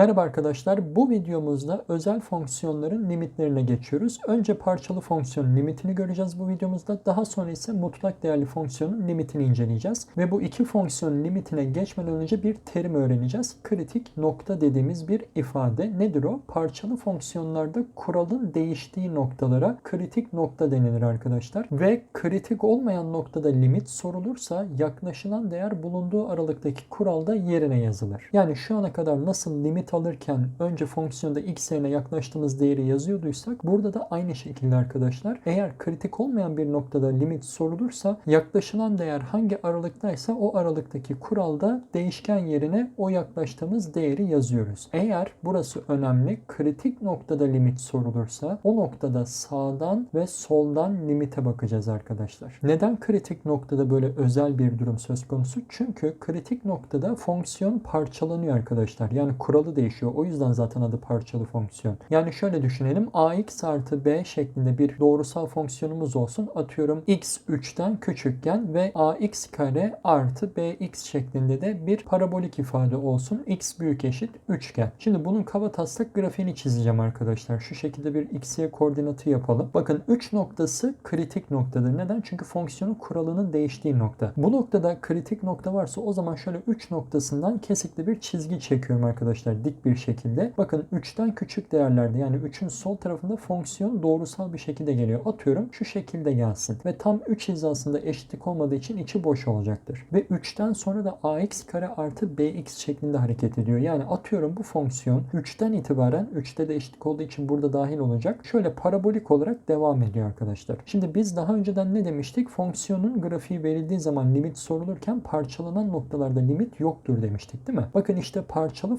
Merhaba arkadaşlar. Bu videomuzda özel fonksiyonların limitlerine geçiyoruz. Önce parçalı fonksiyonun limitini göreceğiz bu videomuzda. Daha sonra ise mutlak değerli fonksiyonun limitini inceleyeceğiz. Ve bu iki fonksiyonun limitine geçmeden önce bir terim öğreneceğiz. Kritik nokta dediğimiz bir ifade. Nedir o? Parçalı fonksiyonlarda kuralın değiştiği noktalara kritik nokta denilir arkadaşlar. Ve kritik olmayan noktada limit sorulursa yaklaşılan değer bulunduğu aralıktaki kuralda yerine yazılır. Yani şu ana kadar nasıl limit alırken önce fonksiyonda x yerine yaklaştığımız değeri yazıyorduysak burada da aynı şekilde arkadaşlar. Eğer kritik olmayan bir noktada limit sorulursa yaklaşılan değer hangi aralıktaysa o aralıktaki kuralda değişken yerine o yaklaştığımız değeri yazıyoruz. Eğer burası önemli kritik noktada limit sorulursa o noktada sağdan ve soldan limite bakacağız arkadaşlar. Neden kritik noktada böyle özel bir durum söz konusu? Çünkü kritik noktada fonksiyon parçalanıyor arkadaşlar. Yani kuralı değişiyor. O yüzden zaten adı parçalı fonksiyon. Yani şöyle düşünelim. ax artı b şeklinde bir doğrusal fonksiyonumuz olsun. Atıyorum x 3'ten küçükken ve ax kare artı bx şeklinde de bir parabolik ifade olsun. x büyük eşit üçgen. Şimdi bunun kaba taslak grafiğini çizeceğim arkadaşlar. Şu şekilde bir x-y koordinatı yapalım. Bakın 3 noktası kritik noktadır. Neden? Çünkü fonksiyonun kuralının değiştiği nokta. Bu noktada kritik nokta varsa o zaman şöyle 3 noktasından kesikli bir çizgi çekiyorum arkadaşlar dik bir şekilde. Bakın 3'ten küçük değerlerde yani 3'ün sol tarafında fonksiyon doğrusal bir şekilde geliyor. Atıyorum şu şekilde gelsin. Ve tam 3 hizasında eşitlik olmadığı için içi boş olacaktır. Ve 3'ten sonra da ax kare artı bx şeklinde hareket ediyor. Yani atıyorum bu fonksiyon 3'ten itibaren 3'te de eşitlik olduğu için burada dahil olacak. Şöyle parabolik olarak devam ediyor arkadaşlar. Şimdi biz daha önceden ne demiştik? Fonksiyonun grafiği verildiği zaman limit sorulurken parçalanan noktalarda limit yoktur demiştik değil mi? Bakın işte parçalı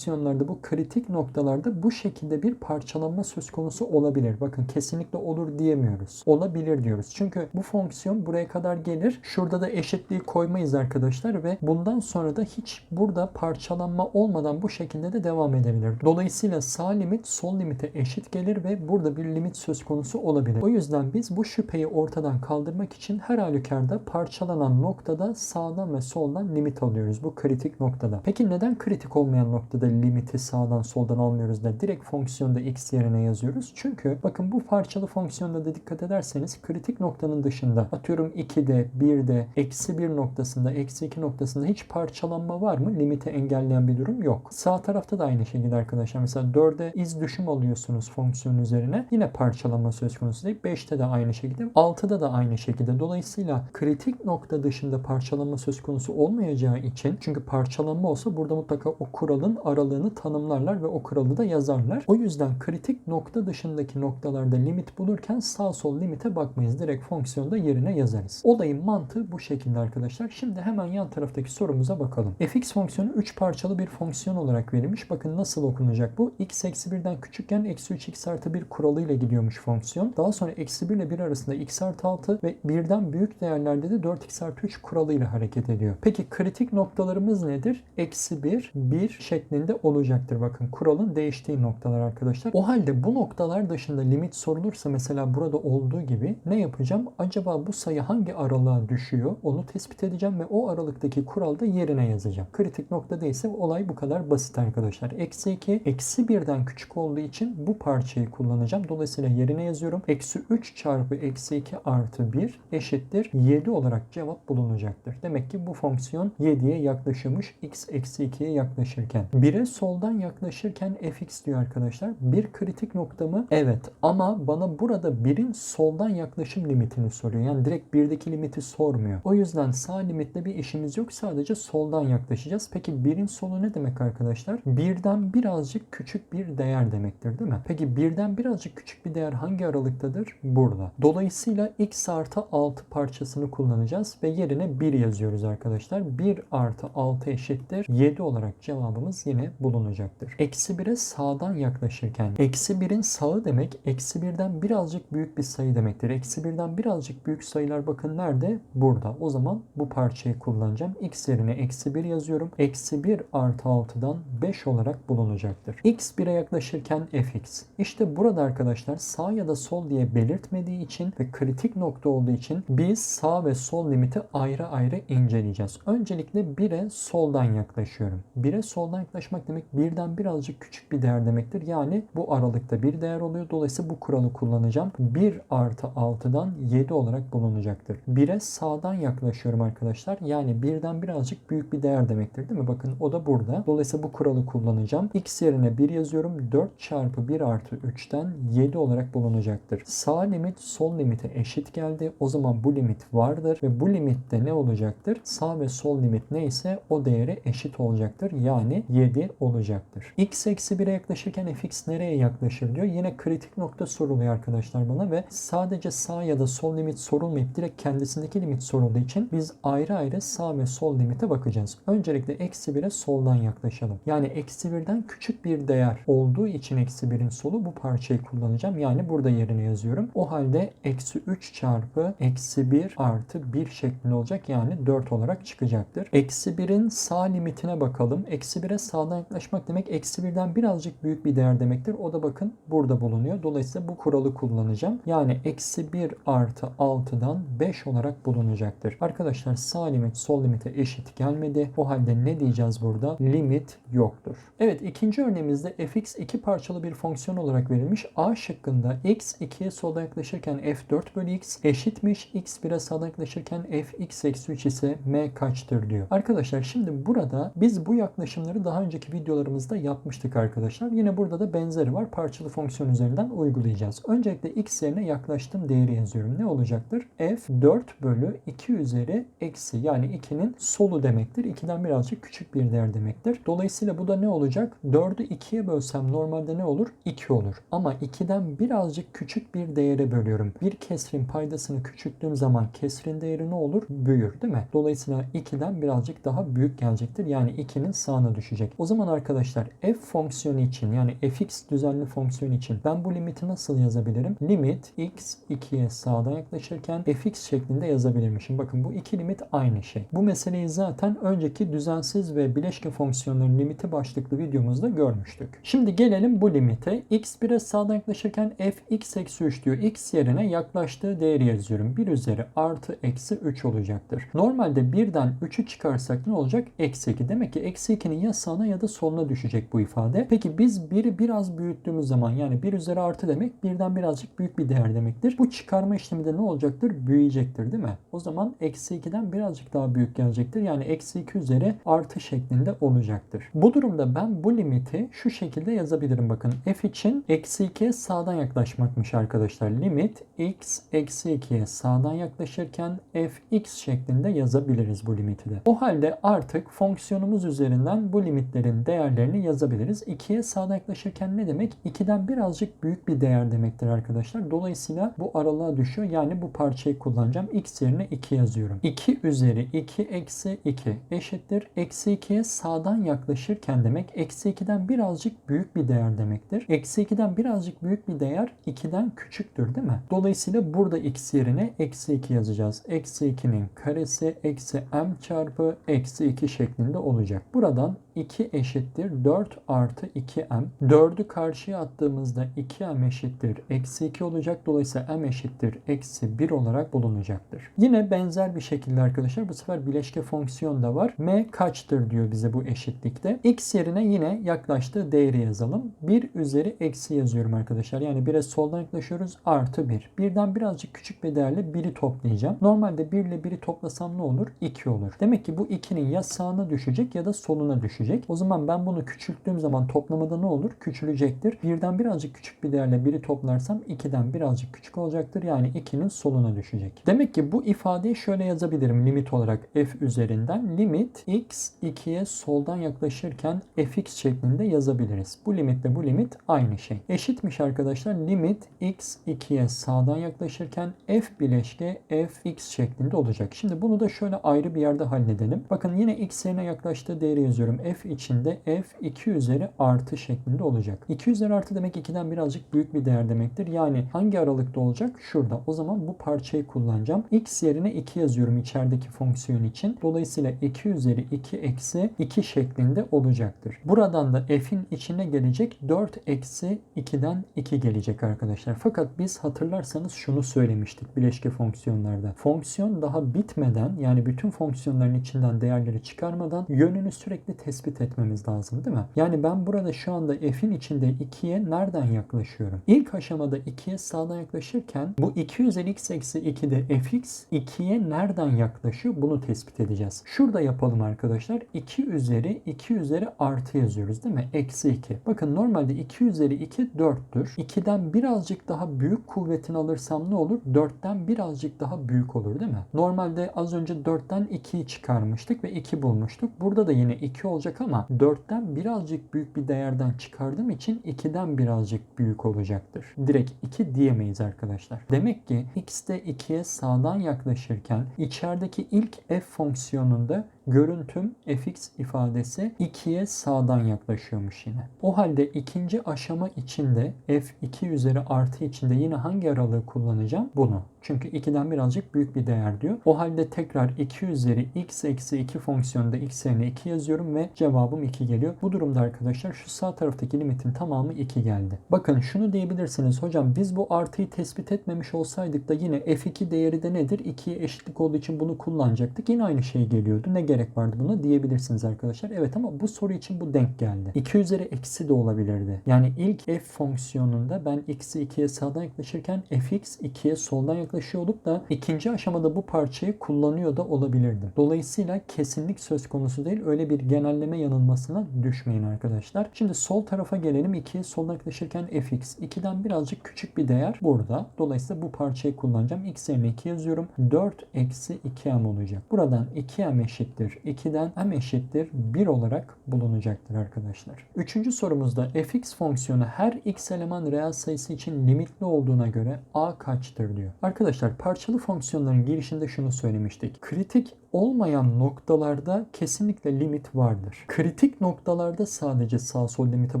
fonksiyonlarda bu kritik noktalarda bu şekilde bir parçalanma söz konusu olabilir. Bakın kesinlikle olur diyemiyoruz. Olabilir diyoruz. Çünkü bu fonksiyon buraya kadar gelir. Şurada da eşitliği koymayız arkadaşlar ve bundan sonra da hiç burada parçalanma olmadan bu şekilde de devam edebilir. Dolayısıyla sağ limit sol limite eşit gelir ve burada bir limit söz konusu olabilir. O yüzden biz bu şüpheyi ortadan kaldırmak için her halükarda parçalanan noktada sağdan ve soldan limit alıyoruz. Bu kritik noktada. Peki neden kritik olmayan noktada limiti sağdan soldan almıyoruz da direkt fonksiyonda x yerine yazıyoruz? Çünkü bakın bu parçalı fonksiyonda da dikkat ederseniz kritik noktanın dışında atıyorum 2'de, 1'de, eksi 1 noktasında, eksi 2 noktasında hiç parçalanma var mı? Limiti engelleyen bir durum yok. Sağ tarafta da aynı şekilde arkadaşlar. Mesela 4'e iz düşüm alıyorsunuz fonksiyon üzerine. Yine parçalanma söz konusu değil. 5'te de aynı şekilde. 6'da da aynı şekilde. Dolayısıyla kritik nokta dışında parçalanma söz konusu olmayacağı için çünkü parçalanma olsa burada mutlaka o kuralın aralığını tanımlarlar ve o kuralı da yazarlar. O yüzden kritik nokta dışındaki noktalarda limit bulurken sağ sol limite bakmayız. Direkt fonksiyonda yerine yazarız. Olayın mantığı bu şekilde arkadaşlar. Şimdi hemen yan taraftaki sorumuza bakalım. fx fonksiyonu 3 parçalı bir fonksiyon olarak verilmiş. Bakın nasıl okunacak bu? x eksi 1'den küçükken eksi 3 x artı 1 kuralıyla gidiyormuş fonksiyon. Daha sonra eksi 1 ile 1 arasında x artı 6 ve 1'den büyük değerlerde de 4x artı 3 kuralıyla hareket ediyor. Peki kritik noktalarımız nedir? Eksi 1, 1 şeklinde olacaktır. Bakın kuralın değiştiği noktalar arkadaşlar. O halde bu noktalar dışında limit sorulursa mesela burada olduğu gibi ne yapacağım? Acaba bu sayı hangi aralığa düşüyor? Onu tespit edeceğim ve o aralıktaki kuralda yerine yazacağım. Kritik nokta değilse olay bu kadar basit arkadaşlar. Eksi 2, eksi 1'den küçük olduğu için bu parçayı kullanacağım. Dolayısıyla yerine yazıyorum. Eksi 3 çarpı eksi 2 artı 1 eşittir 7 olarak cevap bulunacaktır. Demek ki bu fonksiyon 7'ye yaklaşıyormuş. x eksi 2'ye yaklaşırken. 1'e soldan yaklaşırken fx diyor arkadaşlar. Bir kritik nokta mı? Evet. Ama bana burada 1'in soldan yaklaşım limitini soruyor. Yani direkt 1'deki limiti sormuyor. O yüzden sağ limitle bir işimiz yok. Sadece soldan yaklaşacağız. Peki 1'in solu ne demek arkadaşlar? 1'den birazcık küçük bir değer demektir değil mi? Peki 1'den birazcık küçük bir değer hangi aralıktadır? Burada. Dolayısıyla x artı 6 parçasını kullanacağız ve yerine 1 yazıyoruz arkadaşlar. 1 artı 6 eşittir 7 olarak cevabımız yine bulunacaktır. Eksi 1'e sağdan yaklaşırken eksi 1'in sağı demek eksi 1'den birazcık büyük bir sayı demektir. Eksi 1'den birazcık büyük sayılar bakın nerede? Burada. O zaman bu parçayı kullanacağım. x yerine eksi 1 yazıyorum. Eksi 1 artı 6'dan 5 olarak bulunacaktır. x 1'e yaklaşırken fx. İşte burada arkadaşlar sağ ya da sol diye belirtmediği için ve kritik nokta olduğu için biz sağ ve sol limiti ayrı ayrı inceleyeceğiz. Öncelikle 1'e soldan yaklaşıyorum. 1'e soldan yaklaşmak demek demek? Birden birazcık küçük bir değer demektir. Yani bu aralıkta bir değer oluyor. Dolayısıyla bu kuralı kullanacağım. 1 artı 6'dan 7 olarak bulunacaktır. 1'e sağdan yaklaşıyorum arkadaşlar. Yani birden birazcık büyük bir değer demektir değil mi? Bakın o da burada. Dolayısıyla bu kuralı kullanacağım. X yerine 1 yazıyorum. 4 çarpı 1 artı 3'ten 7 olarak bulunacaktır. Sağ limit sol limite eşit geldi. O zaman bu limit vardır ve bu limitte ne olacaktır? Sağ ve sol limit neyse o değere eşit olacaktır. Yani 7 olacaktır. X eksi 1'e yaklaşırken fx nereye yaklaşır diyor. Yine kritik nokta soruluyor arkadaşlar bana ve sadece sağ ya da sol limit sorulmayıp direkt kendisindeki limit sorulduğu için biz ayrı ayrı sağ ve sol limite bakacağız. Öncelikle eksi 1'e soldan yaklaşalım. Yani eksi 1'den küçük bir değer olduğu için eksi 1'in solu bu parçayı kullanacağım. Yani burada yerine yazıyorum. O halde eksi 3 çarpı eksi 1 artı 1 şeklinde olacak. Yani 4 olarak çıkacaktır. Eksi 1'in sağ limitine bakalım. Eksi 1'e sağdan yaklaşmak demek eksi 1'den birazcık büyük bir değer demektir. O da bakın burada bulunuyor. Dolayısıyla bu kuralı kullanacağım. Yani eksi 1 artı 6'dan 5 olarak bulunacaktır. Arkadaşlar sağ limit sol limite eşit gelmedi. O halde ne diyeceğiz burada? Limit yoktur. Evet ikinci örneğimizde fx iki parçalı bir fonksiyon olarak verilmiş. A şıkkında x 2'ye solda yaklaşırken f4 bölü x eşitmiş. x 1'e sağdan yaklaşırken fx eksi 3 ise m kaçtır diyor. Arkadaşlar şimdi burada biz bu yaklaşımları daha önceki videolarımızda yapmıştık arkadaşlar. Yine burada da benzeri var. Parçalı fonksiyon üzerinden uygulayacağız. Öncelikle x yerine yaklaştığım değeri yazıyorum. Ne olacaktır? f 4 bölü 2 üzeri eksi yani 2'nin solu demektir. 2'den birazcık küçük bir değer demektir. Dolayısıyla bu da ne olacak? 4'ü 2'ye bölsem normalde ne olur? 2 olur. Ama 2'den birazcık küçük bir değere bölüyorum. Bir kesrin paydasını küçülttüğüm zaman kesrin değeri ne olur? Büyür değil mi? Dolayısıyla 2'den birazcık daha büyük gelecektir. Yani 2'nin sağına düşecek. O zaman arkadaşlar f fonksiyonu için yani fx düzenli fonksiyon için ben bu limiti nasıl yazabilirim? Limit x 2'ye sağdan yaklaşırken fx şeklinde yazabilirmişim. Bakın bu iki limit aynı şey. Bu meseleyi zaten önceki düzensiz ve bileşke fonksiyonların limiti başlıklı videomuzda görmüştük. Şimdi gelelim bu limite. x 1'e sağdan yaklaşırken fx eksi 3 diyor. x yerine yaklaştığı değeri yazıyorum. 1 üzeri artı eksi 3 olacaktır. Normalde 1'den 3'ü çıkarsak ne olacak? Eksi 2. Demek ki eksi 2'nin ya sağına ya da soluna düşecek bu ifade. Peki biz 1'i biraz büyüttüğümüz zaman yani 1 üzeri artı demek birden birazcık büyük bir değer demektir. Bu çıkarma işlemi de ne olacaktır? Büyüyecektir değil mi? O zaman eksi 2'den birazcık daha büyük gelecektir. Yani eksi 2 üzeri artı şeklinde olacaktır. Bu durumda ben bu limiti şu şekilde yazabilirim. Bakın f için eksi 2'ye sağdan yaklaşmakmış arkadaşlar. Limit x eksi 2'ye sağdan yaklaşırken fx şeklinde yazabiliriz bu limiti de. O halde artık fonksiyonumuz üzerinden bu limitlerin değerlerini yazabiliriz. 2'ye sağdan yaklaşırken ne demek? 2'den birazcık büyük bir değer demektir arkadaşlar. Dolayısıyla bu aralığa düşüyor. Yani bu parçayı kullanacağım. x yerine 2 yazıyorum. 2 üzeri 2 eksi 2 eşittir. Eksi 2'ye sağdan yaklaşırken demek eksi 2'den birazcık büyük bir değer demektir. Eksi 2'den birazcık büyük bir değer 2'den küçüktür değil mi? Dolayısıyla burada x yerine eksi 2 yazacağız. Eksi 2'nin karesi eksi m çarpı eksi 2 şeklinde olacak. Buradan 2 eşittir 4 artı 2m. 4'ü karşıya attığımızda 2m eşittir eksi 2 olacak. Dolayısıyla m eşittir eksi 1 olarak bulunacaktır. Yine benzer bir şekilde arkadaşlar bu sefer bileşke fonksiyon da var. m kaçtır diyor bize bu eşitlikte. x yerine yine yaklaştığı değeri yazalım. 1 üzeri eksi yazıyorum arkadaşlar. Yani 1'e soldan yaklaşıyoruz artı 1. Birden birazcık küçük bir değerle 1'i toplayacağım. Normalde 1 ile 1'i toplasam ne olur? 2 olur. Demek ki bu 2'nin ya sağına düşecek ya da soluna düşecek. O zaman ben bunu küçülttüğüm zaman toplamada ne olur? Küçülecektir. Birden birazcık küçük bir değerle 1'i toplarsam 2'den birazcık küçük olacaktır. Yani 2'nin soluna düşecek. Demek ki bu ifadeyi şöyle yazabilirim limit olarak f üzerinden. Limit x 2'ye soldan yaklaşırken fx şeklinde yazabiliriz. Bu limitle bu limit aynı şey. Eşitmiş arkadaşlar. Limit x 2'ye sağdan yaklaşırken f bileşke fx şeklinde olacak. Şimdi bunu da şöyle ayrı bir yerde halledelim. Bakın yine x yerine yaklaştığı değeri yazıyorum. f içinde f 2 üzeri artı şeklinde olacak. 2 üzeri artı demek 2'den birazcık büyük bir değer demektir. Yani hangi aralıkta olacak? Şurada. O zaman bu parçayı kullanacağım. x yerine 2 yazıyorum içerideki fonksiyon için. Dolayısıyla 2 üzeri 2 eksi 2 şeklinde olacaktır. Buradan da f'in içine gelecek 4 eksi 2'den 2 gelecek arkadaşlar. Fakat biz hatırlarsanız şunu söylemiştik bileşke fonksiyonlarda. Fonksiyon daha bitmeden yani bütün fonksiyonların içinden değerleri çıkarmadan yönünü sürekli tespit etmemiz yapmamız lazım değil mi? Yani ben burada şu anda f'in içinde 2'ye nereden yaklaşıyorum? İlk aşamada 2'ye sağdan yaklaşırken bu 2 üzeri x eksi 2'de fx 2'ye nereden yaklaşıyor? Bunu tespit edeceğiz. Şurada yapalım arkadaşlar. 2 üzeri 2 üzeri artı yazıyoruz değil mi? Eksi 2. Bakın normalde 2 üzeri 2 4'tür. 2'den birazcık daha büyük kuvvetini alırsam ne olur? 4'ten birazcık daha büyük olur değil mi? Normalde az önce 4'ten 2'yi çıkarmıştık ve 2 bulmuştuk. Burada da yine 2 olacak ama 4'ten birazcık büyük bir değerden çıkardığım için 2'den birazcık büyük olacaktır. Direkt 2 diyemeyiz arkadaşlar. Demek ki x de 2'ye sağdan yaklaşırken içerideki ilk f fonksiyonunda görüntüm fx ifadesi 2'ye sağdan yaklaşıyormuş yine. O halde ikinci aşama içinde f2 üzeri artı içinde yine hangi aralığı kullanacağım? Bunu. Çünkü 2'den birazcık büyük bir değer diyor. O halde tekrar 2 üzeri x eksi 2 fonksiyonunda x yerine 2 yazıyorum ve cevabım 2 geliyor. Bu durumda arkadaşlar şu sağ taraftaki limitin tamamı 2 geldi. Bakın şunu diyebilirsiniz. Hocam biz bu artıyı tespit etmemiş olsaydık da yine f2 değeri de nedir? 2'ye eşitlik olduğu için bunu kullanacaktık. Yine aynı şey geliyordu. Ne gerek vardı buna diyebilirsiniz arkadaşlar. Evet ama bu soru için bu denk geldi. 2 üzeri eksi de olabilirdi. Yani ilk f fonksiyonunda ben x'i 2'ye sağdan yaklaşırken fx 2'ye soldan yaklaşıyor olup da ikinci aşamada bu parçayı kullanıyor da olabilirdim. Dolayısıyla kesinlik söz konusu değil. Öyle bir genelleme yanılmasına düşmeyin arkadaşlar. Şimdi sol tarafa gelelim. 2'ye soldan yaklaşırken fx 2'den birazcık küçük bir değer burada. Dolayısıyla bu parçayı kullanacağım. x yerine 2 yazıyorum. 4 eksi 2m olacak. Buradan 2m eşittir. 2'den m eşittir 1 olarak bulunacaktır arkadaşlar. Üçüncü sorumuzda fx fonksiyonu her x eleman reel sayısı için limitli olduğuna göre a kaçtır diyor. Arkadaşlar parçalı fonksiyonların girişinde şunu söylemiştik. Kritik olmayan noktalarda kesinlikle limit vardır. Kritik noktalarda sadece sağ sol limite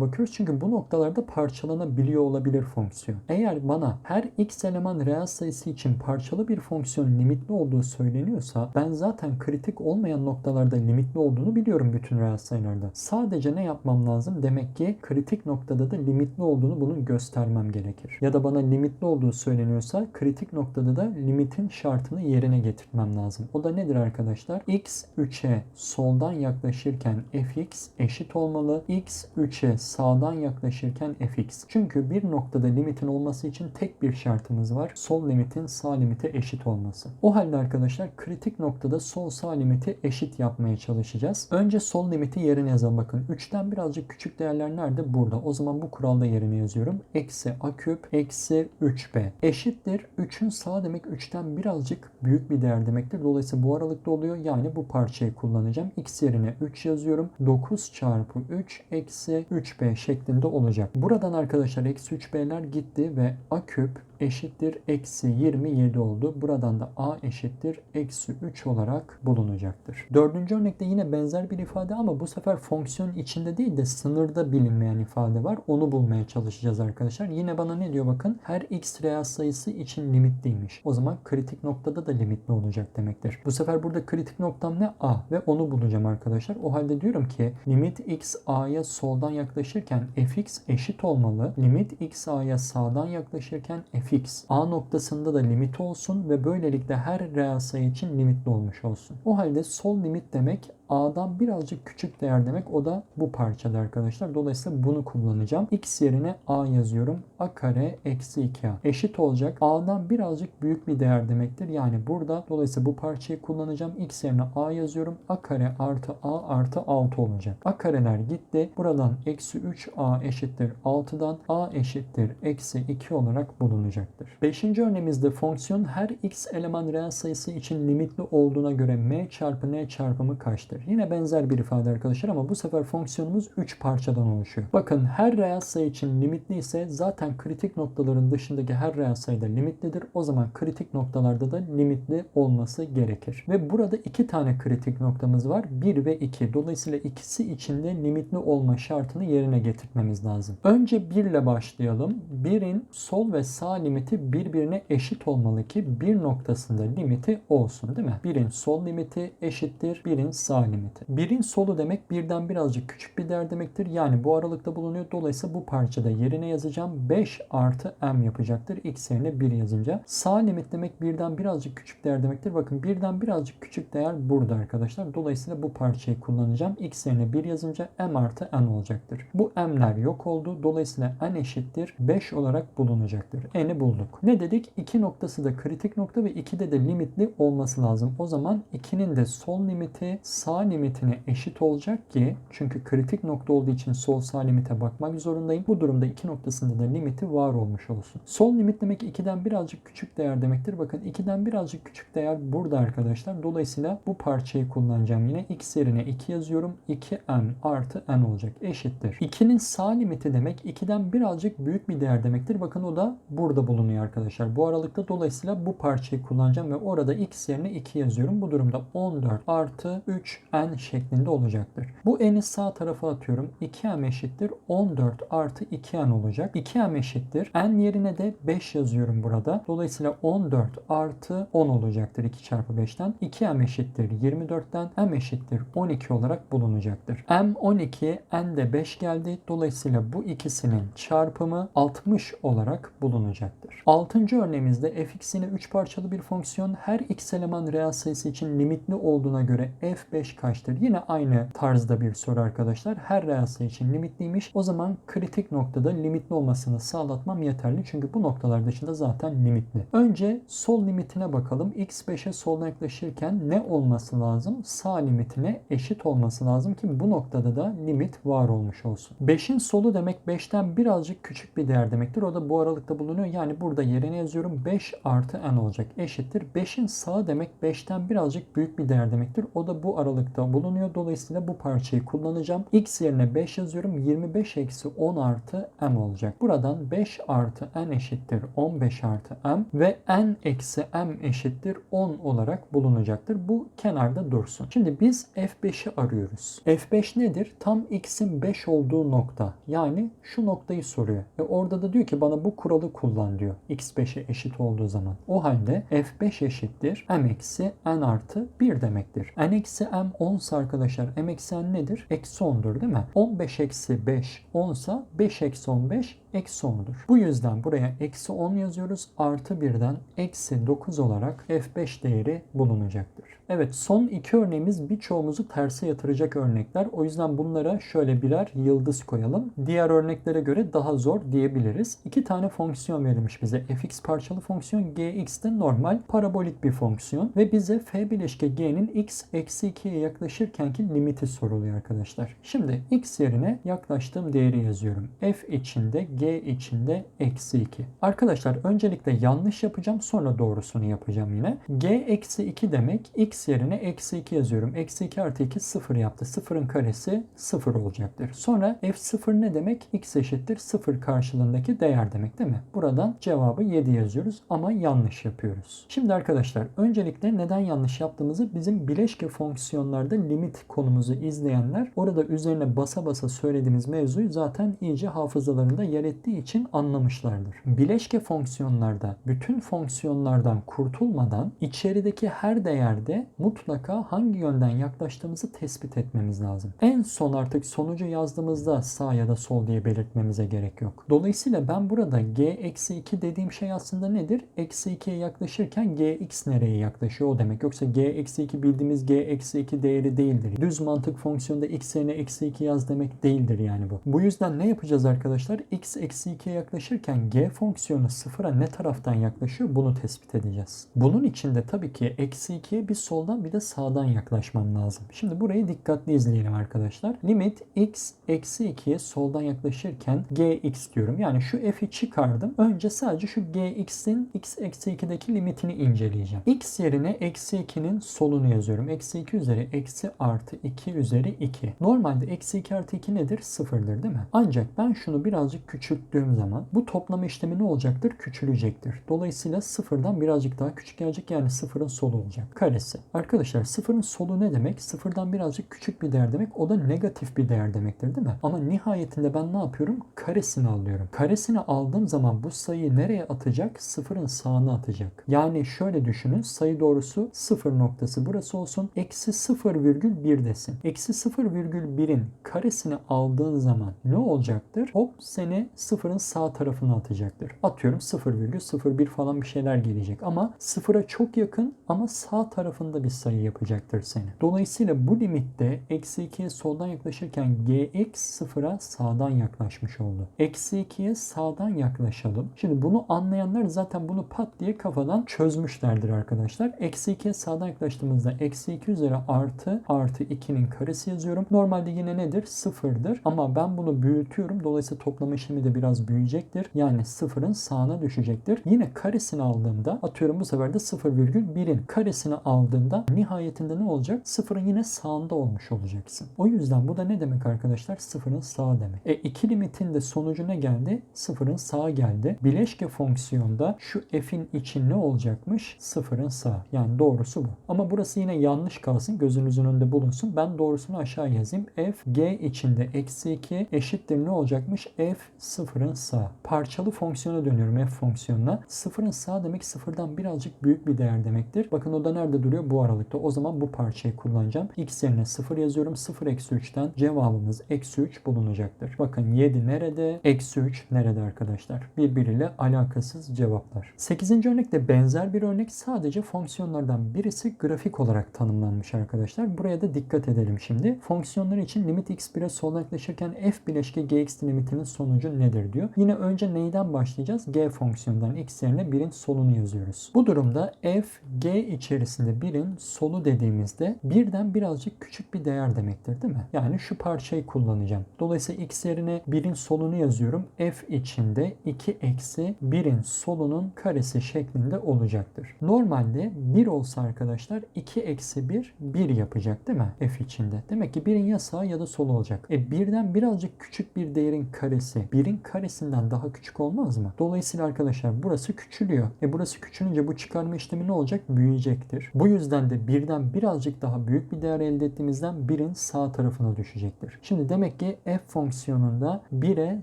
bakıyoruz. Çünkü bu noktalarda parçalanabiliyor olabilir fonksiyon. Eğer bana her x eleman reel sayısı için parçalı bir fonksiyon limitli olduğu söyleniyorsa ben zaten kritik olmayan noktalarda limitli olduğunu biliyorum bütün reel sayılarda. Sadece ne yapmam lazım? Demek ki kritik noktada da limitli olduğunu bunun göstermem gerekir. Ya da bana limitli olduğu söyleniyorsa kritik noktada da limitin şartını yerine getirmem lazım. O da nedir arkadaşlar? Arkadaşlar. X 3'e soldan yaklaşırken fx eşit olmalı. X 3'e sağdan yaklaşırken fx. Çünkü bir noktada limitin olması için tek bir şartımız var. Sol limitin sağ limite eşit olması. O halde arkadaşlar kritik noktada sol sağ limiti eşit yapmaya çalışacağız. Önce sol limiti yerine yazalım. Bakın 3'ten birazcık küçük değerler nerede? Burada. O zaman bu kuralda yerine yazıyorum. Eksi a küp eksi 3b eşittir. 3'ün sağ demek 3'ten birazcık büyük bir değer demektir. Dolayısıyla bu aralıkta oluyor. Yani bu parçayı kullanacağım. X yerine 3 yazıyorum. 9 çarpı 3 eksi 3b şeklinde olacak. Buradan arkadaşlar eksi 3b'ler gitti ve a küp eşittir eksi 27 oldu. Buradan da a eşittir eksi 3 olarak bulunacaktır. Dördüncü örnekte yine benzer bir ifade ama bu sefer fonksiyon içinde değil de sınırda bilinmeyen ifade var. Onu bulmaya çalışacağız arkadaşlar. Yine bana ne diyor bakın her x reel sayısı için limitliymiş. O zaman kritik noktada da limitli olacak demektir. Bu sefer burada kritik noktam ne? a ve onu bulacağım arkadaşlar. O halde diyorum ki limit x a'ya soldan yaklaşırken fx eşit olmalı. Limit x a'ya sağdan yaklaşırken f fix. A noktasında da limit olsun ve böylelikle her reel sayı için limitli olmuş olsun. O halde sol limit demek A'dan birazcık küçük değer demek. O da bu parçada arkadaşlar. Dolayısıyla bunu kullanacağım. X yerine A yazıyorum. A kare eksi 2A. Eşit olacak. A'dan birazcık büyük bir değer demektir. Yani burada dolayısıyla bu parçayı kullanacağım. X yerine A yazıyorum. A kare artı A artı 6 olacak. A kareler gitti. Buradan eksi 3A eşittir 6'dan A eşittir eksi 2 olarak bulunacaktır. Beşinci örneğimizde fonksiyon her x eleman reel sayısı için limitli olduğuna göre m çarpı n çarpımı kaçtır? Yine benzer bir ifade arkadaşlar ama bu sefer fonksiyonumuz 3 parçadan oluşuyor. Bakın her reel sayı için limitli ise zaten kritik noktaların dışındaki her reel sayıda limitlidir. O zaman kritik noktalarda da limitli olması gerekir. Ve burada iki tane kritik noktamız var. 1 ve 2. Dolayısıyla ikisi içinde limitli olma şartını yerine getirmemiz lazım. Önce 1 ile başlayalım. 1'in sol ve sağ limiti birbirine eşit olmalı ki bir noktasında limiti olsun değil mi? 1'in sol limiti eşittir 1'in sağ limiti. Birin solu demek birden birazcık küçük bir değer demektir. Yani bu aralıkta bulunuyor. Dolayısıyla bu parçada yerine yazacağım 5 artı m yapacaktır. X yerine 1 yazınca. Sağ limit demek birden birazcık küçük değer demektir. Bakın birden birazcık küçük değer burada arkadaşlar. Dolayısıyla bu parçayı kullanacağım. X yerine 1 yazınca m artı n olacaktır. Bu m'ler yok oldu. Dolayısıyla n eşittir 5 olarak bulunacaktır. N'i bulduk. Ne dedik? 2 noktası da kritik nokta ve 2'de de limitli olması lazım. O zaman 2'nin de sol limiti sağ limitine eşit olacak ki çünkü kritik nokta olduğu için sol sağ limite bakmak zorundayım. Bu durumda 2 noktasında da limiti var olmuş olsun. Sol limit demek 2'den birazcık küçük değer demektir. Bakın 2'den birazcık küçük değer burada arkadaşlar. Dolayısıyla bu parçayı kullanacağım yine. X yerine 2 yazıyorum. 2m artı n olacak. Eşittir. 2'nin sağ limiti demek 2'den birazcık büyük bir değer demektir. Bakın o da burada bulunuyor arkadaşlar. Bu aralıkta dolayısıyla bu parçayı kullanacağım ve orada x yerine 2 yazıyorum. Bu durumda 14 artı 3 n şeklinde olacaktır. Bu n'i sağ tarafa atıyorum. 2m eşittir 14 artı 2n olacak. 2m eşittir. n yerine de 5 yazıyorum burada. Dolayısıyla 14 artı 10 olacaktır 2 çarpı 5'ten. 2m eşittir 24'ten m eşittir 12 olarak bulunacaktır. m 12 n de 5 geldi. Dolayısıyla bu ikisinin çarpımı 60 olarak bulunacaktır. 6. örneğimizde fx yine 3 parçalı bir fonksiyon. Her x eleman reel sayısı için limitli olduğuna göre f5 kaçtır? Yine aynı tarzda bir soru arkadaşlar. Her reel sayı için limitliymiş. O zaman kritik noktada limitli olmasını sağlatmam yeterli. Çünkü bu noktalar dışında zaten limitli. Önce sol limitine bakalım. x5'e soldan yaklaşırken ne olması lazım? Sağ limitine eşit olması lazım ki bu noktada da limit var olmuş olsun. 5'in solu demek 5'ten birazcık küçük bir değer demektir. O da bu aralıkta bulunuyor. Yani burada yerine yazıyorum. 5 artı n olacak. Eşittir. 5'in sağı demek 5'ten birazcık büyük bir değer demektir. O da bu aralıkta bulunuyor. Dolayısıyla bu parçayı kullanacağım. x yerine 5 yazıyorum. 25 eksi 10 artı m olacak. Buradan 5 artı n eşittir 15 artı m ve n eksi m eşittir 10 olarak bulunacaktır. Bu kenarda dursun. Şimdi biz f5'i arıyoruz. f5 nedir? Tam x'in 5 olduğu nokta. Yani şu noktayı soruyor. Ve orada da diyor ki bana bu kuralı kullan diyor. x5'e eşit olduğu zaman. O halde f5 eşittir m eksi n artı 1 demektir. n eksi m 10 ise arkadaşlar m eksi n nedir? Eksi 10'dur değil mi? 15 eksi 5 10 ise 5 eksi 15 eksi 10'dur. Bu yüzden buraya eksi 10 yazıyoruz. Artı 1'den eksi 9 olarak f5 değeri bulunacaktır. Evet son iki örneğimiz birçoğumuzu terse yatıracak örnekler. O yüzden bunlara şöyle birer yıldız koyalım. Diğer örneklere göre daha zor diyebiliriz. İki tane fonksiyon verilmiş bize. fx parçalı fonksiyon gx de normal parabolik bir fonksiyon. Ve bize f bileşke g'nin x eksi 2'ye yaklaşırkenki limiti soruluyor arkadaşlar. Şimdi x yerine yaklaştığım değeri yazıyorum. f içinde g içinde eksi 2. Arkadaşlar öncelikle yanlış yapacağım sonra doğrusunu yapacağım yine. g eksi 2 demek x yerine eksi 2 yazıyorum. Eksi 2 artı 2 0 yaptı. 0'ın karesi 0 olacaktır. Sonra f0 ne demek? x eşittir 0 karşılığındaki değer demek değil mi? Buradan cevabı 7 yazıyoruz ama yanlış yapıyoruz. Şimdi arkadaşlar öncelikle neden yanlış yaptığımızı bizim bileşke fonksiyonlarda limit konumuzu izleyenler orada üzerine basa basa söylediğimiz mevzuyu zaten iyice hafızalarında yer ettiği için anlamışlardır. Bileşke fonksiyonlarda bütün fonksiyonlardan kurtulmadan içerideki her değerde mutlaka hangi yönden yaklaştığımızı tespit etmemiz lazım. En son artık sonucu yazdığımızda sağ ya da sol diye belirtmemize gerek yok. Dolayısıyla ben burada g eksi 2 dediğim şey aslında nedir? Eksi 2'ye yaklaşırken gx nereye yaklaşıyor o demek. Yoksa g eksi 2 bildiğimiz g eksi 2 değeri değildir. Düz mantık fonksiyonda x yerine eksi 2 yaz demek değildir yani bu. Bu yüzden ne yapacağız arkadaşlar? x eksi 2'ye yaklaşırken g fonksiyonu sıfıra ne taraftan yaklaşıyor bunu tespit edeceğiz. Bunun için de tabii ki eksi 2'ye bir soldan bir de sağdan yaklaşmam lazım. Şimdi burayı dikkatli izleyelim arkadaşlar. Limit x eksi 2'ye soldan yaklaşırken gx diyorum. Yani şu f'i çıkardım. Önce sadece şu gx'in x eksi 2'deki limitini inceleyeceğim. x yerine eksi 2'nin solunu yazıyorum. Eksi 2 üzeri eksi artı 2 üzeri 2. Normalde eksi 2 artı 2 nedir? Sıfırdır değil mi? Ancak ben şunu birazcık küçülttüğüm zaman bu toplama işlemi ne olacaktır? Küçülecektir. Dolayısıyla sıfırdan birazcık daha küçük gelecek yani sıfırın solu olacak. Karesi. Arkadaşlar sıfırın solu ne demek? Sıfırdan birazcık küçük bir değer demek. O da negatif bir değer demektir değil mi? Ama nihayetinde ben ne yapıyorum? Karesini alıyorum. Karesini aldığım zaman bu sayıyı nereye atacak? Sıfırın sağına atacak. Yani şöyle düşünün. Sayı doğrusu sıfır noktası burası olsun. Eksi 0,1 desin. Eksi 0,1'in karesini aldığın zaman ne olacaktır? Hop seni sıfırın sağ tarafına atacaktır. Atıyorum 0,01 falan bir şeyler gelecek ama sıfıra çok yakın ama sağ tarafında bir sayı yapacaktır seni. Dolayısıyla bu limitte eksi 2'ye soldan yaklaşırken gx sıfıra sağdan yaklaşmış oldu. Eksi 2'ye sağdan yaklaşalım. Şimdi bunu anlayanlar zaten bunu pat diye kafadan çözmüşlerdir arkadaşlar. Eksi 2'ye sağdan yaklaştığımızda eksi 2 üzeri artı artı 2'nin karesi yazıyorum. Normalde yine nedir? Sıfırdır. Ama ben bunu büyütüyorum. Dolayısıyla toplama işlemi de biraz büyüyecektir. Yani sıfırın sağına düşecektir. Yine karesini aldığımda atıyorum bu sefer de 0,1'in karesini aldığımda nihayetinde ne olacak? Sıfırın yine sağında olmuş olacaksın. O yüzden bu da ne demek arkadaşlar? Sıfırın sağı demek. E iki limitin de sonucu ne geldi? Sıfırın sağı geldi. Bileşke fonksiyonda şu f'in için ne olacakmış? Sıfırın sağı. Yani doğrusu bu. Ama burası yine yanlış kalsın. Gözünüzün önünde bulunsun. Ben doğrusunu aşağı yazayım. f g içinde eksi 2 eşittir ne olacakmış? f sıfırın sağı. Parçalı fonksiyona dönüyorum f fonksiyonuna. Sıfırın sağı demek sıfırdan birazcık büyük bir değer demektir. Bakın o da nerede duruyor? Bu aralıkta. O zaman bu parçayı kullanacağım. x yerine 0 yazıyorum. 0 eksi 3'ten cevabımız eksi 3 bulunacaktır. Bakın 7 nerede? Eksi 3 nerede arkadaşlar? Birbiriyle alakasız cevaplar. 8. örnek de benzer bir örnek. Sadece fonksiyonlardan birisi grafik olarak tanımlanmış arkadaşlar. Buraya da dikkat edelim şimdi. Fonksiyonlar için limit x1'e soldan yaklaşırken f bileşke gx limitinin sonucu nedir diyor. Yine önce neyden başlayacağız? g fonksiyonundan x yerine 1'in solunu yazıyoruz. Bu durumda f g içerisinde 1'in solu dediğimizde birden birazcık küçük bir değer demektir değil mi? Yani şu parçayı kullanacağım. Dolayısıyla x yerine 1'in solunu yazıyorum. f içinde 2 eksi 1'in solunun karesi şeklinde olacaktır. Normalde 1 olsa arkadaşlar 2 eksi 1 1 yapacak değil mi? f içinde. Demek ki 1'in ya sağı ya da solu olacak. E birden birazcık küçük bir değerin karesi 1'in karesinden daha küçük olmaz mı? Dolayısıyla arkadaşlar burası küçülüyor. E burası küçülünce bu çıkarma işlemi ne olacak? Büyüyecektir. Bu yüzden de birden birazcık daha büyük bir değer elde ettiğimizden 1'in sağ tarafına düşecektir. Şimdi demek ki f fonksiyonunda 1'e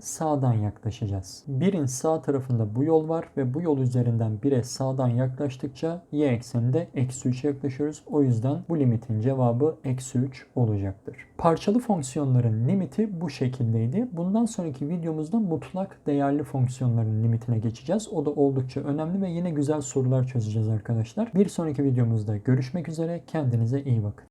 sağdan yaklaşacağız. 1'in sağ tarafında bu yol var ve bu yol üzerinden 1'e sağdan yaklaştıkça y ekseninde eksi 3'e yaklaşıyoruz. O yüzden bu limitin cevabı eksi 3 olacaktır. Parçalı fonksiyonların limiti bu şekildeydi. Bundan sonraki videomuzda mutlak değerli fonksiyonların limitine geçeceğiz. O da oldukça önemli ve yine güzel sorular çözeceğiz arkadaşlar. Bir sonraki videomuzda görüşmek üzere. Kendinize iyi bakın.